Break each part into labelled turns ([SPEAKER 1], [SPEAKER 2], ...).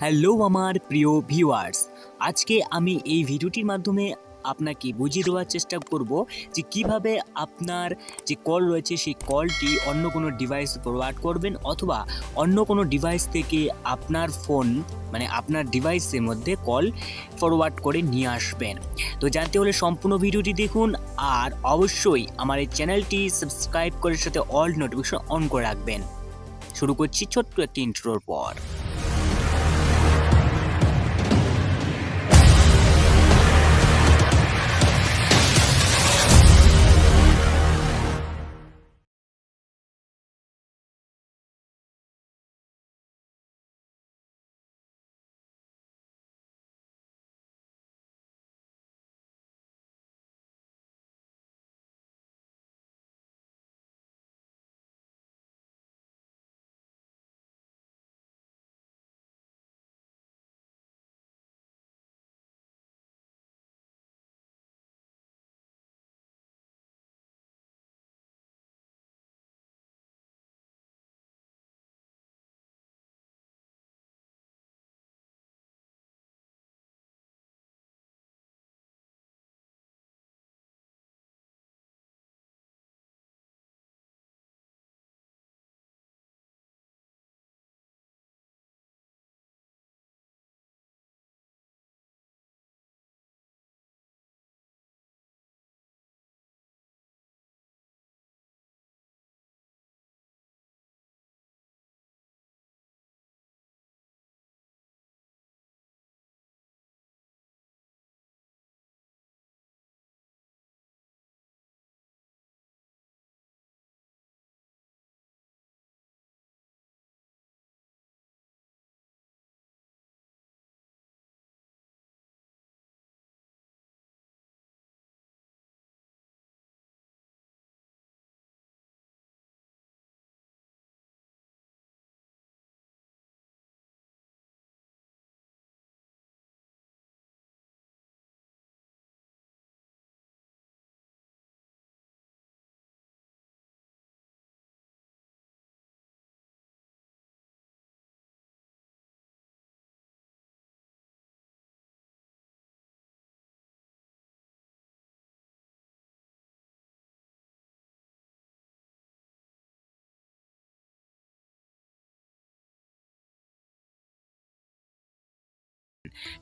[SPEAKER 1] Hello আমার প্রিয় viewers, আজকে আমি এই ভিডিওটির মাধ্যমে আপনাকে বুঝিয়ে দেওয়ার চেষ্টা করব যে কীভাবে আপনার যে কল রয়েছে সেই কলটি অন্য কোনো ডিভাইস ফরওয়ার্ড করবেন অথবা অন্য কোনো ডিভাইস থেকে আপনার ফোন মানে আপনার ডিভাইসের মধ্যে কল ফরওয়ার্ড করে নিয়ে আসবেন। তো জানতে হলে সম্পূর্ণ ভিডিওটি দেখুন আর অবশ্যই আমার এই চ্যানেলটি সাবস্ক্রাইব করে সাথে অল নোটিফিকেশন অন করে রাখবেন। শুরু করছি ছোট্ট একটি ইন্ট্রোর পর।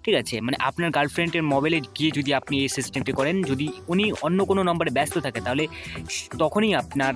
[SPEAKER 1] ঠিক আছে? মানে আপনার গার্লফ্রেন্ডের মোবাইলে গিয়ে যদি আপনি এই সিস্টেমটি করেন, যদি উনি অন্য কোনো নম্বরে ব্যস্ত থাকে, তাহলে তখনই আপনার